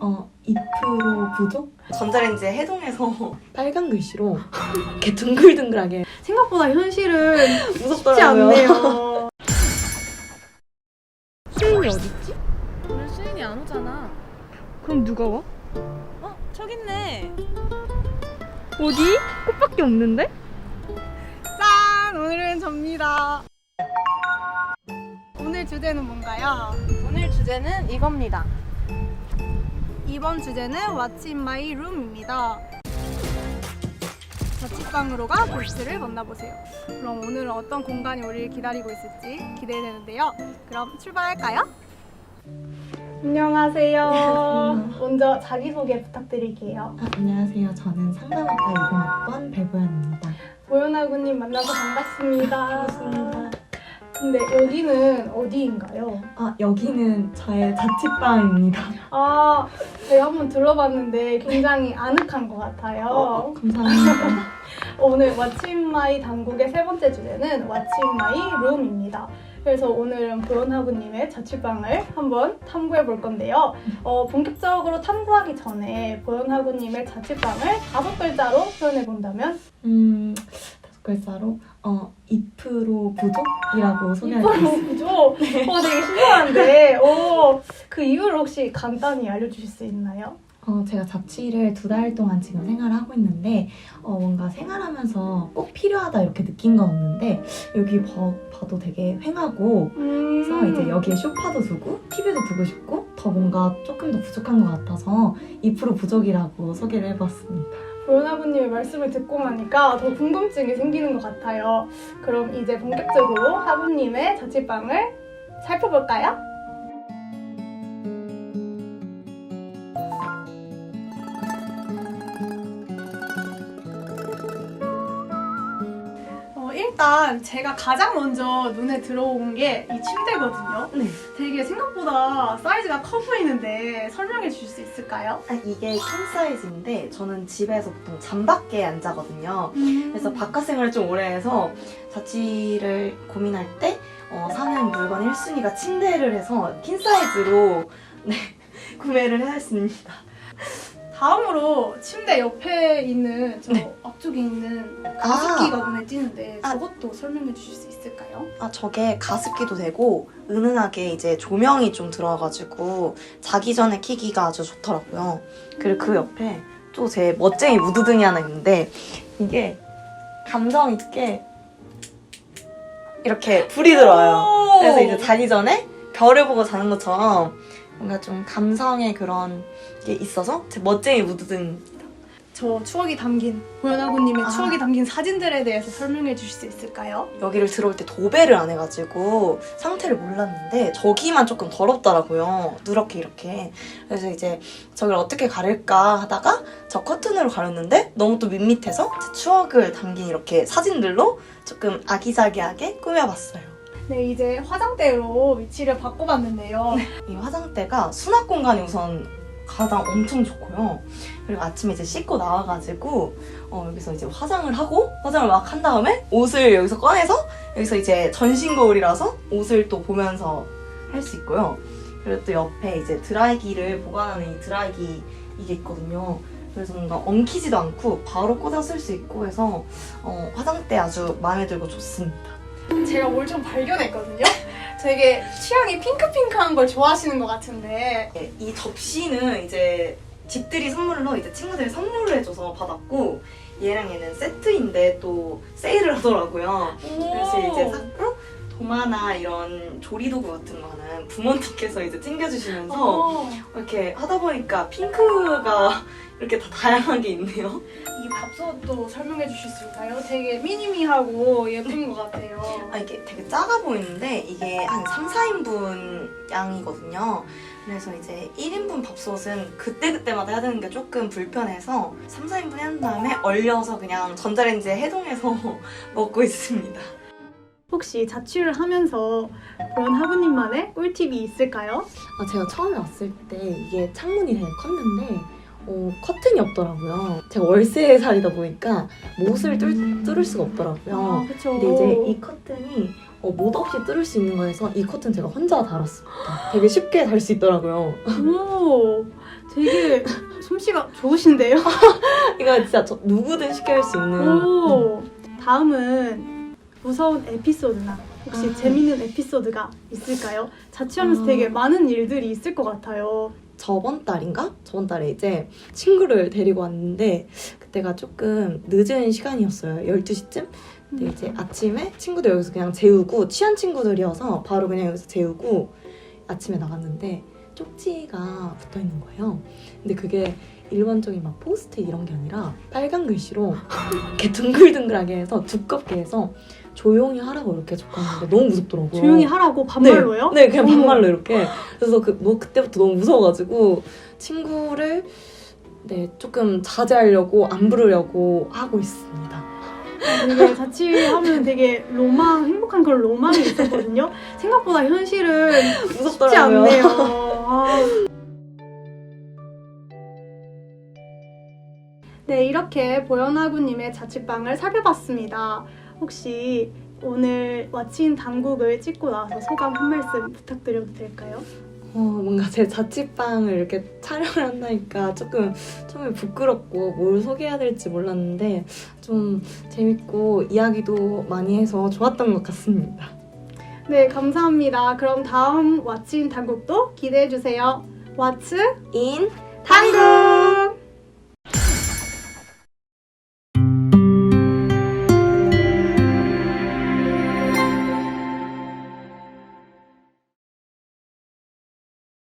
어, 2% 부족? 전자레인지에 해동해서 빨간 글씨로 이렇게 둥글둥글하게 생각보다 현실은 쉽지 무섭더라고요. 않네요. 수인이 어딨지? 오늘 수인이 안 오잖아. 그럼 누가 와? 어? 저기 있네. 어디? 꽃밖에 없는데? 짠! 오늘은 접니다. 오늘 주제는 뭔가요? 오늘 주제는 이겁니다. 이번 주제는 What's in my room입니다. 자취방으로 가 보스를 만나보세요. 그럼 오늘은 어떤 공간이 우리를 기다리고 있을지 기대되는데요. 그럼 출발할까요? 안녕하세요. 먼저 자기소개 부탁드릴게요. 아, 안녕하세요. 저는 상담학과 20학번 배보연입니다. 보현아구님 만나서 반갑습니다. 반갑습니다. 근데 여기는 어디인가요? 아, 여기는 저의 자취방입니다. 아, 제가 한번 들어봤는데 굉장히 아늑한 것 같아요. 어, 감사합니다. 오늘 왓츠인마이 단국의 세 번째 주제는 왓츠인마이 룸입니다. 그래서 오늘은 보현하구님의 자취방을 한번 탐구해 볼 건데요. 어, 본격적으로 탐구하기 전에 보현하구님의 자취방을 다섯 글자로 표현해 본다면 음, 글자로 어, 2% 부족이라고 소개할게요. 이뻐요, 그죠? 어, 되게 신기한데, 어, 그 이유를 혹시 간단히 알려주실 수 있나요? 어, 제가 자취를 두 달 동안 지금 생활을 하고 있는데 어, 뭔가 생활하면서 꼭 필요하다 이렇게 느낀 건 없는데 여기 봐, 봐도 되게 휑하고 그래서 이제 여기에 소파도 두고 TV도 두고 싶고 더 뭔가 조금 더 부족한 것 같아서 2% 부족이라고 소개를 해봤습니다. 보현아부님의 말씀을 듣고 나니까 더 궁금증이 생기는 것 같아요. 그럼 이제 본격적으로 하부님의 자취방을 살펴볼까요? 어, 일단 제가 가장 먼저 눈에 들어온 게 이 침대거든요. 네. 되게 생각보다 사이즈가 커 보이는데 설명해 주실 수 있을까요? 아, 이게 킹 사이즈인데 저는 집에서 보통 잠밖에 안 자거든요. 그래서 바깥 생활을 좀 오래 해서 자취를 고민할 때 어, 사는 물건 1순위가 침대를 해서 킹 사이즈로 네, 구매를 했습니다. 다음으로 침대 옆에 있는 저 네. 앞쪽에 있는 가습기가 아. 눈에 띄는데 아. 저것도 설명해 주실 수 있을까요? 아, 저게 가습기도 되고 은은하게 이제 조명이 좀 들어가지고 자기 전에 키기가 아주 좋더라고요. 그리고 그 옆에 또 제 멋쟁이 무드등이 하나 있는데 이게 감성 있게 이렇게 불이 들어요. 그래서 이제 자기 전에 별을 보고 자는 것처럼 뭔가 좀 감성의 그런 게 있어서 제 멋쟁이 무드등 저 추억이 담긴 보현아구님의 아. 추억이 담긴 사진들에 대해서 설명해 주실 수 있을까요? 여기를 들어올 때 도배를 안 해가지고 상태를 몰랐는데 저기만 조금 더럽더라고요. 누렇게 이렇게. 그래서 이제 저걸 어떻게 가릴까 하다가 저 커튼으로 가렸는데 너무 또 밋밋해서 제 추억을 담긴 이렇게 사진들로 조금 아기자기하게 꾸며봤어요. 네 이제 화장대로 위치를 바꿔봤는데요. 이 화장대가 수납 공간이 우선 가장 엄청 좋고요. 그리고 아침에 이제 씻고 나와가지고 어, 여기서 이제 화장을 하고 화장을 막 한 다음에 옷을 여기서 꺼내서 여기서 이제 전신 거울이라서 옷을 또 보면서 할 수 있고요. 그리고 또 옆에 이제 드라이기를 보관하는 이 드라이기 이게 있거든요. 그래서 뭔가 엉키지도 않고 바로 꽂아 쓸 수 있고 해서 어, 화장대 아주 마음에 들고 좋습니다. 제가 뭘 좀 발견했거든요. 되게 취향이 핑크핑크한 걸 좋아하시는 것 같은데 네, 이 접시는 이제 집들이 선물로 이제 친구들이 선물을 해줘서 받았고 얘랑 얘는 세트인데 또 세일을 하더라고요. 그래서 이제 샀고 도마나 이런 조리도구 같은 거는 부모님께서 이제 챙겨주시면서 어, 이렇게 하다 보니까 핑크가 이렇게 다 다양하게 있네요. 이 밥솥도 설명해 주실 수 있을까요? 되게 미니미하고 예쁜 것 같아요. 아, 이게 되게 작아 보이는데 이게 한 3, 4인분 양이거든요. 그래서 이제 1인분 밥솥은 그때그때마다 해야 되는 게 조금 불편해서 3, 4인분 한 다음에 얼려서 그냥 전자레인지에 해동해서 먹고 있습니다. 혹시 자취를 하면서 본 하부님만의 꿀팁이 있을까요? 아, 제가 처음에 왔을 때 이게 창문이 되게 컸는데 어, 커튼이 없더라고요. 제가 월세에 살이다 보니까 못을 뚫, 뚫을 수가 없더라고요. 그쵸. 근데 이제 이 커튼이 어, 못 없이 뚫을 수 있는 거여서 이 커튼 제가 혼자 달았습니다. 되게 쉽게 달 수 있더라고요. 오, 되게 솜씨가 좋으신데요? 이거 진짜 저 누구든 쉽게 할 수 있는 오, 다음은 무서운 에피소드나 혹시 아. 재밌는 에피소드가 있을까요? 자취하면서 아. 되게 많은 일들이 있을 것 같아요. 저번 달인가? 저번 달에 이제 친구를 데리고 왔는데 그때가 조금 늦은 시간이었어요. 12시쯤? 근데 이제 아침에 친구들 여기서 그냥 재우고 취한 친구들이어서 바로 그냥 여기서 재우고 아침에 나갔는데 쪽지가 붙어 있는 거예요. 근데 그게 일반적인 막 포스트 이런 게 아니라 빨간 글씨로 이렇게 둥글둥글하게 해서 두껍게 해서 조용히 하라고 이렇게 적었는데 너무 무섭더라고요. 조용히 하라고 반말로요? 네, 네 그냥 어머. 반말로 이렇게. 그래서 그 뭐 그때부터 너무 무서워가지고 친구를 네 조금 자제하려고 안 부르려고 하고 있습니다. 되게 자취하면 되게 로망, 행복한 그런 로망이 있었거든요. 생각보다 현실은 무섭더라고요. 않네요. 아. 네, 이렇게 보현아구님의 자취방을 살펴봤습니다. 혹시 오늘 와친 당국을 찍고 나와서 소감 한 말씀 부탁드려도 될까요? 어, 뭔가 제 자취방을 이렇게 촬영을 한다니까 조금 처음에 부끄럽고 뭘 소개해야 될지 몰랐는데 좀 재밌고 이야기도 많이 해서 좋았던 것 같습니다. 네, 감사합니다. 그럼 다음 와친 당국도 기대해 주세요. 와츠 인 당국!